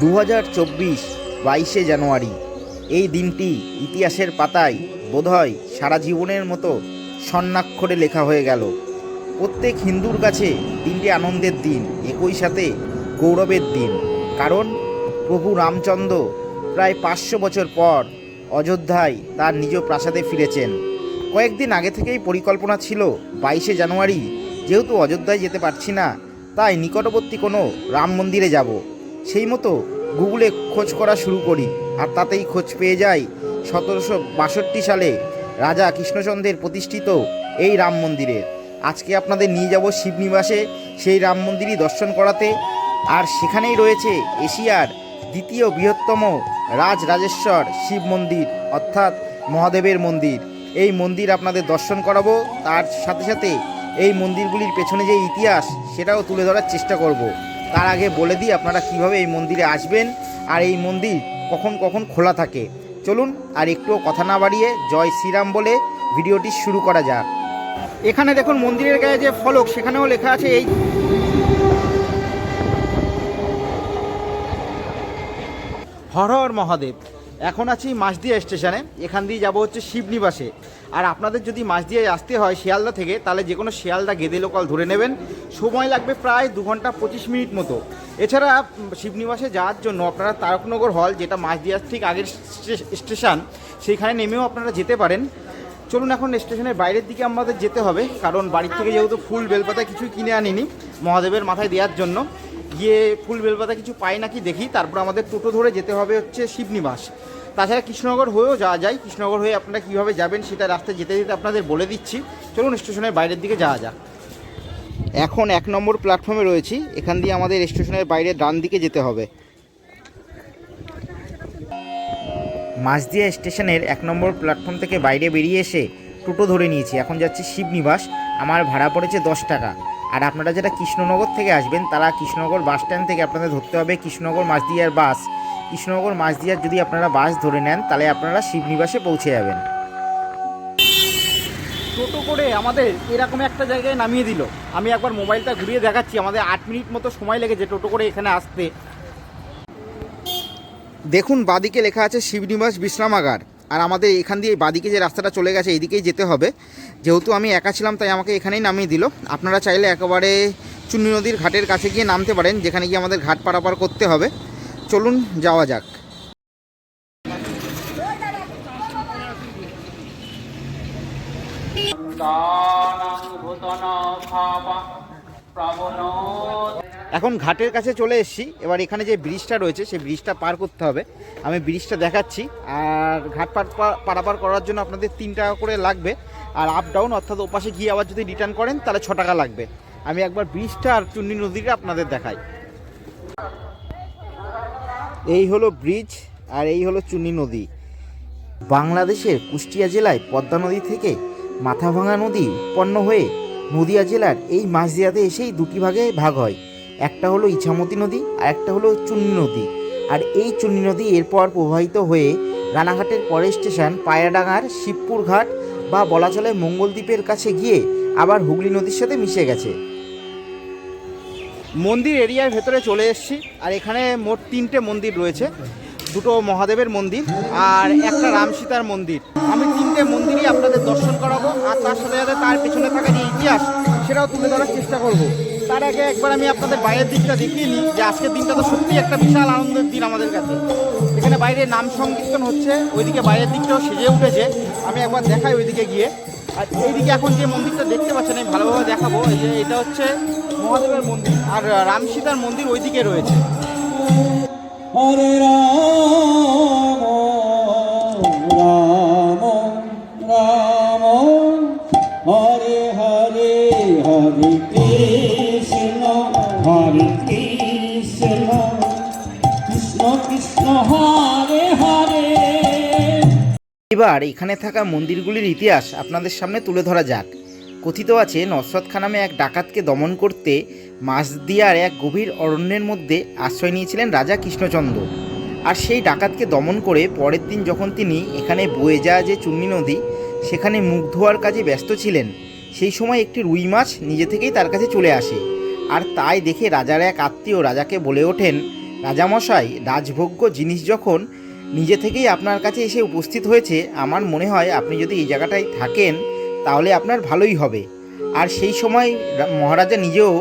দু হাজার চব্বিশ বাইশে জানুয়ারি। এই দিনটি ইতিহাসের পাতায় বোধহয় সারা জীবনের মতো স্বর্ণাক্ষরে লেখা হয়ে গেল। প্রত্যেক হিন্দুর কাছে দিনটি আনন্দের দিন, একই সাথে গৌরবের দিন। কারণ প্রভু রামচন্দ্র প্রায় পাঁচশো বছর পর অযোধ্যায় তার নিজ প্রাসাদে ফিরেছেন। কয়েকদিন আগে থেকেই পরিকল্পনা ছিল বাইশে জানুয়ারি, যেহেতু অযোধ্যায় যেতে পারছি না, তাই নিকটবর্তী কোনো রাম মন্দিরে যাব। সেই মতো গুগলে খোঁজ করা শুরু করি, আর তাতেই খোঁজ পেয়ে যাই সতেরোশো বাষট্টি সালে রাজা কৃষ্ণচন্দ্রের প্রতিষ্ঠিত এই রাম মন্দিরের আজকে আপনাদের নিয়ে যাব শিবনিবাসে সেই রাম মন্দিরই দর্শন করাতে। আর সেখানেই রয়েছে এশিয়ার দ্বিতীয় বৃহত্তম রাজ রাজেশ্বর শিব মন্দির, অর্থাৎ মহাদেবের মন্দির। এই মন্দির আপনাদের দর্শন করাবো, তার সাথে সাথে এই মন্দিরগুলির পেছনে যে ইতিহাস, সেটাও তুলে ধরার চেষ্টা করব। তার আগে বলে দিই আপনারা কীভাবে এই মন্দিরে আসবেন আর এই মন্দির কখন কখন খোলা থাকে। চলুন আর একটুও কথা না বাড়িয়ে জয় শ্রীরাম বলে ভিডিওটি শুরু করা যাক। এখানে দেখুন মন্দিরের গায়ে যে ফলক, সেখানেও লেখা আছে এই হর হর মহাদেব। এখন আছি মাসদিয়া স্টেশনে। এখান দিয়ে যাব হচ্ছে শিবনিবাসে। আর আপনাদের যদি মাসদিয়ায় আসতে হয় শিয়ালদা থেকে, তাহলে যে কোনো শিয়ালদা গেদে লোকাল ধরে নেবেন। সময় লাগবে প্রায় দু ঘণ্টা পঁচিশ মিনিট মতো। এছাড়া শিবনিবাসে যাওয়ার জন্য আপনারা তারকনগর হল, যেটা মাসদিয়ার ঠিক আগের স্টে- স্টেশন, সেইখানে নেমেও আপনারা যেতে পারেন। চলুন এখন স্টেশনের বাইরের দিকে আমাদের যেতে হবে, কারণ বাড়ির থেকে যেহেতু ফুল বেলপাতা কিছুই কিনে আনিনি মহাদেবের মাথায় দেওয়ার জন্য। গিয়ে ফুল বেলপাতা কিছু পাই নাকি দেখি, তারপর আমাদের টোটো ধরে যেতে হবে হচ্ছে শিবনিবাস। তাছাড়া কৃষ্ণনগর হয়েও যাওয়া যায়, কৃষ্ণনগর হয়ে আপনারা কীভাবে যাবেন সেটা রাস্তায় যেতে যেতে আপনাদের বলে দিচ্ছি। চলুন স্টেশনের বাইরের দিকে যাওয়া যাক। এখন এক নম্বর প্ল্যাটফর্মে রয়েছি, এখান দিয়ে আমাদের স্টেশনের বাইরে ডান দিকে যেতে হবে। মাঝদিয়া স্টেশনের এক নম্বর প্ল্যাটফর্ম থেকে বাইরে বেরিয়ে এসে টোটো ধরে নিয়েছি, এখন যাচ্ছি শিবনিবাস, আমার ভাড়া পড়েছে দশ টাকা। আর আপনারা যারা কৃষ্ণনগর থেকে আসবেন তারা কৃষ্ণনগর বাস স্ট্যান্ড থেকে আপনাদের ধরতে হবে কৃষ্ণনগর মাঝদিয়ার বাস। কৃষ্ণনগর মাঝদিয়ার যদি আপনারা বাস ধরে নেন তাহলে আপনারা শিবনিবাসে পৌঁছে যাবেন। টোটো করে আমাদের এরকম একটা জায়গায় নামিয়ে দিল। আমি একবার মোবাইলটা ঘুরিয়ে দেখাচ্ছি আমাদের আট মিনিট মতো সময় লেগেছে টোটো করে এখানে আসতে। দেখুন বাদিকে লেখা আছে শিবনিবাস বিশ্রামাগার। আর আমাদের এখান দিয়ে বাদিকে যে রাস্তাটা চলে গেছে এইদিকেই যেতে হবে। যেহেতু আমি একা ছিলাম, তাই আমাকে এখানেই নামিয়ে দিল। আপনারা চাইলে একেবারে চুন্নি নদীর ঘাটের কাছে গিয়ে নামতে পারেন, যেখানে গিয়ে আমাদের ঘাট পারাপার করতে হবে। চলুন, যাওয়া যাক। এখন ঘাটের কাছে চলে এসেছি। এবার এখানে যে ব্রিজটা রয়েছে, সেই ব্রিজটা পার করতে হবে। আমি ব্রিজটা দেখাচ্ছি। আর ঘাট পার পারাপার করার জন্য আপনাদের তিন টাকা করে লাগবে। আর আপ ডাউন অর্থাৎ ওপাশে গিয়ে আবার যদি রিটার্ন করেন, তাহলে ছ টাকা লাগবে। আমি একবার ব্রিজটা আর চুন্নি নদীটা আপনাদের দেখাই। এই হলো ব্রিজ আর এই হলো চুন্নি নদী। বাংলাদেশের কুষ্টিয়া জেলায় পদ্মা নদী থেকে মাথাভাঙা নদী উৎপন্ন হয়ে নদিয়া জেলার এই মাঝদিয়াতে এসেই দুটি ভাগে ভাগ হয়। একটা হলো ইছামতি নদী আর একটা হলো চুন্নি নদী। আর এই চুন্নি নদী এরপর প্রবাহিত হয়ে রানাঘাটের পরের স্টেশন পায়রাডাঙ্গার শিবপুর ঘাট বা বলা চলে মঙ্গলদ্বীপের কাছে গিয়ে আবার হুগলি নদীর সাথে মিশে গেছে। মন্দির এরিয়ার ভেতরে চলে এসেছি, আর এখানে মোট তিনটে মন্দির রয়েছে। দুটো মহাদেবের মন্দির আর একটা রাম সীতার মন্দির। আমি তিনটে মন্দিরই আপনাদের দর্শন করাবো, আর তার সাথে সাথে তার পেছনে থাকা যে ইতিহাস, সেটাও তুলে ধরার চেষ্টা করব। তার আগে একবার আমি আপনাদের বাইরের দিকটা দেখিয়ে নিই যে আজকের দিনটা তো সত্যি একটা বিশাল আনন্দের দিন আমাদের কাছে। এখানে বাইরে নাম সংকীর্তন হচ্ছে, ওইদিকে বাইরের দিকটাও সেজে উঠেছে। আমি একবার দেখাই ওইদিকে গিয়ে। আর এইদিকে এখন যে মন্দিরটা দেখতে পাচ্ছেন, আমি ভালোভাবে দেখাবো। এই যে এটা হচ্ছে মহাদেবের মন্দির, আর রাম সীতার মন্দির ওইদিকে রয়েছে। এবার এখানে থাকা মন্দিরগুলির ইতিহাস আপনাদের সামনে তুলে ধরা যাক। কথিত আছে নসরত খা নামে এক ডাকাতকে দমন করতে মাসদিয়ার এক গভীর অরণ্যের মধ্যে আশ্রয় নিয়েছিলেন রাজা কৃষ্ণচন্দ্র। আর সেই ডাকাতকে দমন করে পরের দিন যখন তিনি এখানে বয়ে যাওয়া যে চুন্নি নদী, সেখানে মুখ ধোয়ার কাজে ব্যস্ত ছিলেন, সেই সময় একটি রুই মাছ নিজে থেকেই তার কাছে চলে আসে। আর তাই দেখে রাজার এক আত্মীয় রাজাকে বলে ওঠেন, রাজামশাই, রাজভোগ্য জিনিস যখন নিজে থেকেই আপনার কাছে এসে উপস্থিত হয়েছে। আমার মনে হয় আপনি যদি এই জায়গাটায় থাকেন, তাহলে আপনার ভালোই হবে। আর সেই সময় মহারাজা নিজেও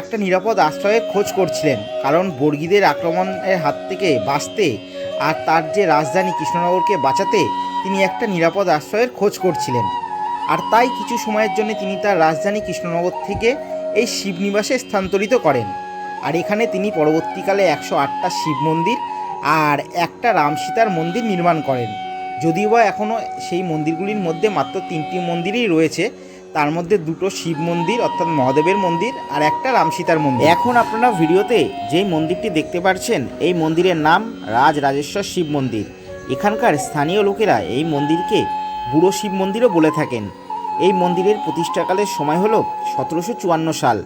একটা নিরাপদ আশ্রয়ের খোঁজ করছিলেন, কারণ বর্গীদের আক্রমণের হাত থেকে বাঁচতে আর তার যে রাজধানী কৃষ্ণনগরকে বাঁচাতে তিনি একটা নিরাপদ আশ্রয়ের খোঁজ করছিলেন। আর তাই কিছু সময়ের জন্য তিনি তার রাজধানী কৃষ্ণনগর থেকে এই শিবনিবাসে স্থানান্তরিত করেন। আর এখানে তিনি পরবর্তীকালে একশো আটটা শিব মন্দির আর একটা রাম সীতার মন্দির নির্মাণ করেন। যদিও বা এখনও সেই মন্দিরগুলির মধ্যে মাত্র তিনটি মন্দিরই রয়েছে, তার মধ্যে দুটো শিব মন্দির, অর্থাৎ মহাদেবের মন্দির, আর একটা রাম সীতার মন্দির। এখন আপনারা ভিডিওতে যেই মন্দিরটি দেখতে পাচ্ছেন এই মন্দিরের নাম রাজ রাজেশ্বর শিব মন্দির। এখানকার স্থানীয় লোকেরা এই মন্দিরকে বুড়ো শিব মন্দিরও বলে থাকেন। এই মন্দিরের প্রতিষ্ঠাকালের সময় হলো সতেরোশো চুয়ান্ন সাল,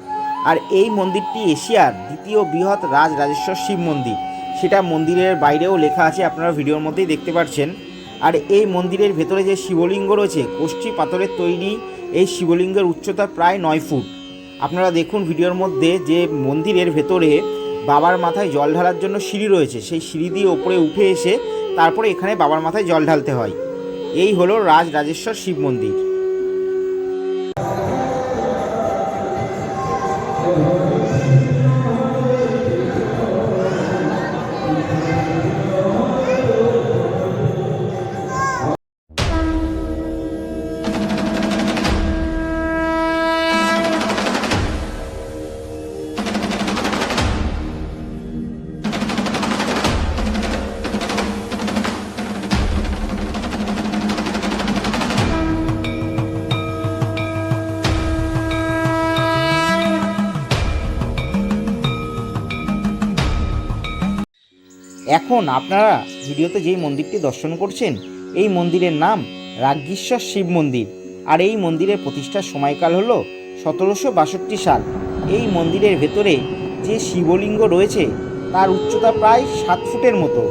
আর এই মন্দিরটি এশিয়ার দ্বিতীয় বৃহৎ রাজ রাজেশ্বর শিব মন্দির। সেটা মন্দিরের বাইরেও লেখা আছে, আপনারা ভিডিওর মধ্যেই দেখতে পাচ্ছেন আর এই মন্দিরের ভেতরে যে শিবলিঙ্গ রয়েছে, কোষ্ঠী পাথরের তৈরি এই শিবলিঙ্গের উচ্চতা প্রায় নয় ফুট। আপনারা দেখুন ভিডিওর মধ্যে যে মন্দিরের ভেতরে বাবার মাথায় জল ঢালার জন্য সিঁড়ি রয়েছে, সেই সিঁড়ি দিয়ে ওপরে উঠে এসে তারপরে এখানে বাবার মাথায় জল ঢালতে হয়। এই হলো রাজ রাজেশ্বর শিব মন্দির। এখন আপনারা ভিডিওতে যেই মন্দিরটি দর্শন করছেন, এই মন্দিরের নাম রাজ্ঞীশ্বর শিব মন্দির। আর এই মন্দিরের প্রতিষ্ঠার সময়কাল হলো সতেরোশো বাষট্টি সাল। এই মন্দিরের ভেতরে যে শিবলিঙ্গ রয়েছে, তার উচ্চতা প্রায় সাত ফুটের মতো।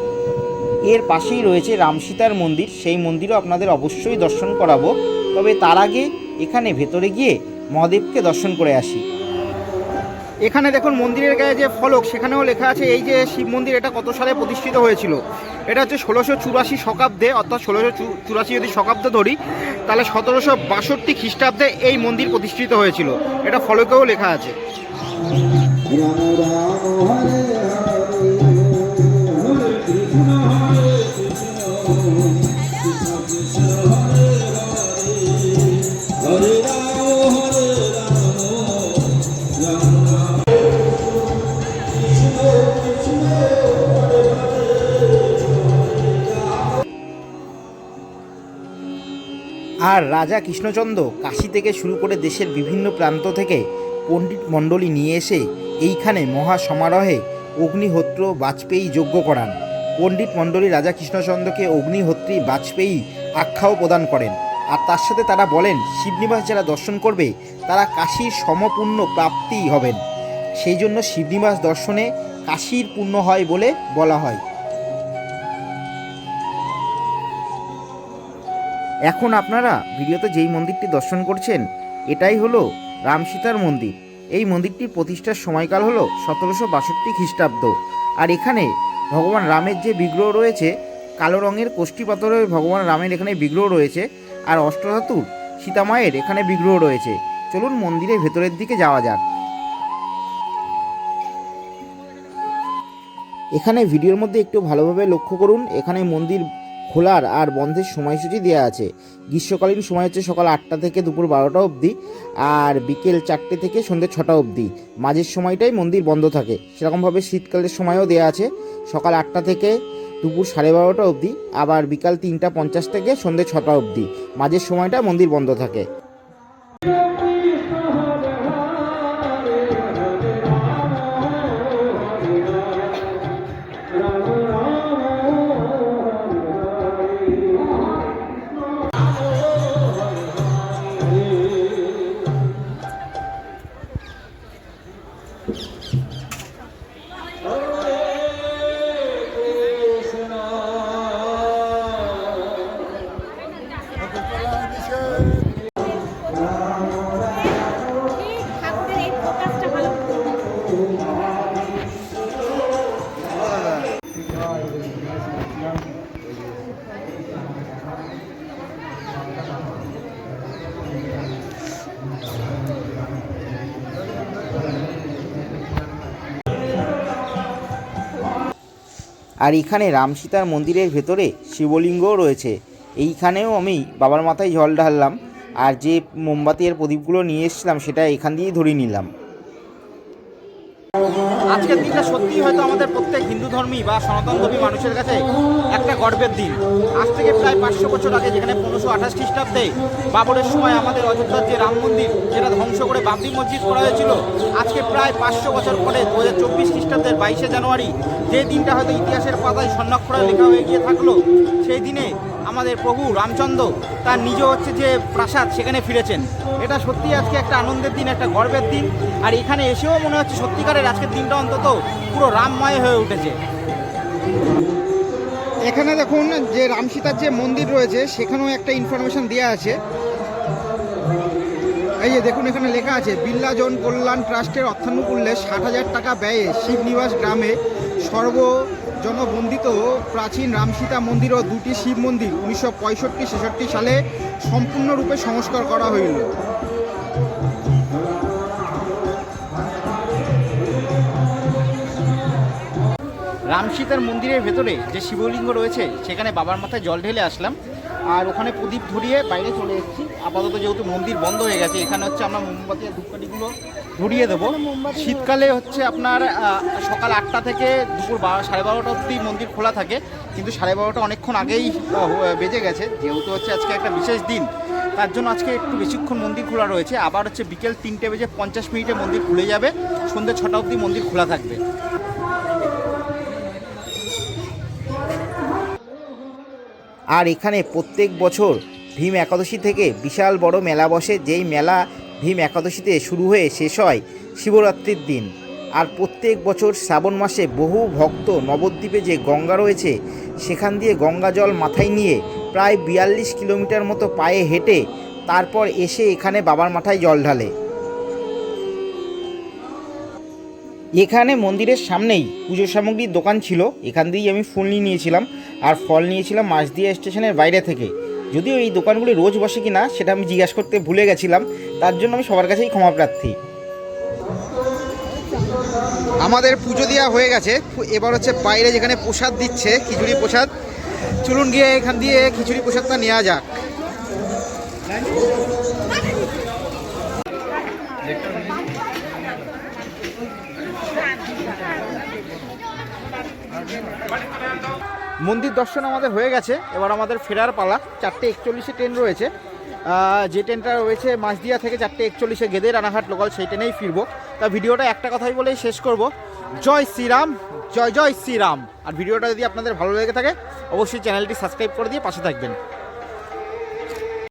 এর পাশেই রয়েছে রামসীতার মন্দির। সেই মন্দিরও আপনাদের অবশ্যই দর্শন করাবো। তবে তার আগে এখানে ভেতরে গিয়ে মহাদেবকে দর্শন করে আসি। এখানে দেখুন মন্দিরের গায়ে যে ফলক, সেখানেও লেখা আছে এই যে শিব মন্দির, এটা কত সালে প্রতিষ্ঠিত হয়েছিল? এটা হচ্ছে ষোলোশো চুরাশি শকাব্দে, অর্থাৎ ষোলোশো চুরাশি যদি শকাব্দ ধরি, তাহলে সতেরোশো বাষট্টি খ্রিস্টাব্দে এই মন্দির প্রতিষ্ঠিত হয়েছিল। এটা ফলকেও লেখা আছে। আর রাজা কৃষ্ণচন্দ্র কাশী থেকে শুরু করে দেশের বিভিন্ন প্রান্ত থেকে পণ্ডিত মণ্ডলী নিয়ে এসে এইখানে মহা সমারোহে অগ্নিহোত্র বাজপেয়ী যজ্ঞ করান। পণ্ডিত মণ্ডলী রাজা কৃষ্ণচন্দ্রকে অগ্নিহোত্রী বাজপেয়ী আখ্যাও প্রদান করেন। আর তার সাথে তারা বলেন, শিবনিবাস যারা দর্শন করবে, তারা কাশীর সমপূর্ণ প্রাপ্তি হবেন। সেই জন্য শিবনিবাস দর্শনে কাশীর পূর্ণ হয় বলে বলা হয়। এখন আপনারা ভিডিওতে যেই মন্দিরটি দর্শন করছেন, এটাই হলো রাম সীতার মন্দির। এই মন্দিরটির প্রতিষ্ঠার সময়কাল হলো সতেরোশো বাষট্টি খ্রিস্টাব্দ। আর এখানে ভগবান রামের যে বিগ্রহ রয়েছে, কালো রঙের কোষ্ঠী পাথরের ভগবান রামের এখানে বিগ্রহ রয়েছে, আর অষ্টধাতুর সীতামায়ের এখানে বিগ্রহ রয়েছে। চলুন মন্দিরের ভেতরের দিকে যাওয়া যাক। এখানে ভিডিওর মধ্যে একটু ভালোভাবে লক্ষ্য করুন, এখানে মন্দির খোলার আর বন্ধের সময়সূচি দেওয়া আছে। গ্রীষ্মকালীন সময় হচ্ছে সকাল আটটা থেকে দুপুর বারোটা অবধি আর বিকেল চারটে থেকে সন্ধ্যে ছটা অবধি। মাঝের সময়টাই মন্দির বন্ধ থাকে। সেরকমভাবে শীতকালের সময়ও দেওয়া আছে। সকাল আটটা থেকে দুপুর সাড়ে বারোটা অবধি, আবার বিকাল তিনটা পঞ্চাশ থেকে সন্ধ্যে ছটা অবধি। মাঝের সময়টা মন্দির বন্ধ থাকে। আর এখানে রাম সীতার মন্দিরের ভেতরে শিবলিঙ্গও রয়েছে। এইখানেও আমি বাবার মাথায় জল ঢাললাম। আর যে মোমবাতি আর প্রদীপগুলো নিয়ে এসেছিলাম, সেটা এখান দিয়েই ধরে নিলাম। আজকের দিনটা সত্যিই হয়তো আমাদের প্রত্যেক হিন্দু ধর্মী বা সনাতন ধর্মী মানুষের কাছে একটা গর্বের দিন। আজ থেকে প্রায় পাঁচশো বছর আগে যেখানে পনেরোশো আঠাশ খ্রিস্টাব্দে বাবরের সময় আমাদের অযোধ্যার যে রাম মন্দির, যেটা ধ্বংস করে বাবরি মসজিদ করা হয়েছিল, আজকে প্রায় পাঁচশো বছর পরে দু হাজার চব্বিশ খ্রিস্টাব্দের বাইশে জানুয়ারি যে দিনটা হয়তো ইতিহাসের পাতায় স্বর্ণাক্ষরে লেখা হয়ে গিয়ে থাকল, সেই দিনে আমাদের প্রভু রামচন্দ্র, তার নিজ হচ্ছে যে প্রাসাদ, সেখানে ফিরেছেন। এটা সত্যি আজকে একটা আনন্দের দিন, একটা গর্বের দিন। আর এখানে এসেও মনে হচ্ছে সত্যিকারের আজকের দিনটা অন্তত পুরো রামময় হয়ে উঠেছে। এখানে দেখুন যে রাম সীতার যে মন্দির রয়েছে, সেখানেও একটা ইনফরমেশন দেওয়া আছে। এই যে দেখুন এখানে লেখা আছে বিল্লা জন কল্যাণ ট্রাস্টের অর্থানুকূল্যে ষাট হাজার টাকা ব্যয়ে শিবনিবাস গ্রামে সর্বজনবন্দিত প্রাচীন রামসীতা মন্দির ও দুটি শিব মন্দির, উনিশশো পঁয়ষট্টি, ছেষট্টি সালে সম্পূর্ণরূপে সংস্কার করা হইল। রামসীতার মন্দিরের ভেতরে যে শিবলিঙ্গ রয়েছে, সেখানে বাবার মাথায় জল ঢেলে আসলাম। আর ওখানে প্রদীপ ধরিয়ে বাইরে চলে এসেছি। আপাতত যেহেতু মন্দির বন্ধ হয়ে গেছে এখানে হচ্ছে আমরা মোমবাতি আর ধূপকাঠিগুলো ধরিয়ে দেবো। শীতকালে হচ্ছে আপনার সকাল আটটা থেকে দুপুর বারো সাড়ে বারোটা অবধি মন্দির খোলা থাকে। কিন্তু সাড়ে বারোটা অনেকক্ষণ আগেই বেজে গেছে। যেহেতু হচ্ছে আজকে একটা বিশেষ দিন তার জন্য আজকে একটু বেশিক্ষণ মন্দির খোলা রয়েছে। আবার হচ্ছে বিকেল তিনটে বেজে পঞ্চাশ মিনিটে মন্দির খুলে যাবে। সন্ধ্যে ছটা অবধি মন্দির খোলা থাকবে। আর এখানে প্রত্যেক বছর ভীম একাদশী থেকে বিশাল বড় মেলা বসে। যেই মেলা ভীম একাদশীতে শুরু হয়ে শেষ হয় শিবরাত্রির দিন। আর প্রত্যেক বছর শ্রাবণ মাসে বহু ভক্ত নবদ্বীপে যে গঙ্গা রয়েছে, সেখান দিয়ে গঙ্গা জল মাথায় নিয়ে প্রায় বিয়াল্লিশ কিলোমিটার মতো পায়ে হেঁটে তারপর এসে এখানে বাবার মাথায় জল ঢালে। এখানে মন্দিরের সামনেই পুজো সামগ্রীর দোকান ছিল। এখান দিয়েই আমি ফুল নিয়ে নিয়েছিলাম। আর ফল নিয়েছিলাম মাঝদিয়া স্টেশনের বাইরে থেকে। যদিও এই দোকানগুলি রোজ বসে কি না সেটা আমি জিজ্ঞাসা করতে ভুলে গেছিলাম। তার জন্য আমি সবার কাছেই ক্ষমা প্রার্থী। আমাদের পুজো দেওয়া হয়ে গেছে। এবার হচ্ছে বাইরে যেখানে প্রসাদ দিচ্ছে, খিচুড়ি প্রসাদ। চলুন গিয়ে এখান দিয়ে খিচুড়ি প্রসাদটা নেওয়া যাক। মন্দির দর্শন আমাদের হয়ে গেছে। এবার আমাদের ফেরার পালা। চারটে একচল্লিশে ট্রেন রয়েছে। যে ট্রেনটা রয়েছে মাঝদিয়া থেকে চারটে একচল্লিশে গেদে রানাঘাট লোকাল, সেই ট্রেনেই ফিরবো। তা ভিডিওটা একটা কথাই বলেই শেষ করব। জয় শ্রীরাম, জয় জয় শ্রীরাম। আর ভিডিওটা যদি আপনাদের ভালো লেগে থাকে, অবশ্যই চ্যানেলটি সাবস্ক্রাইব করে দিয়ে পাশে থাকবেন।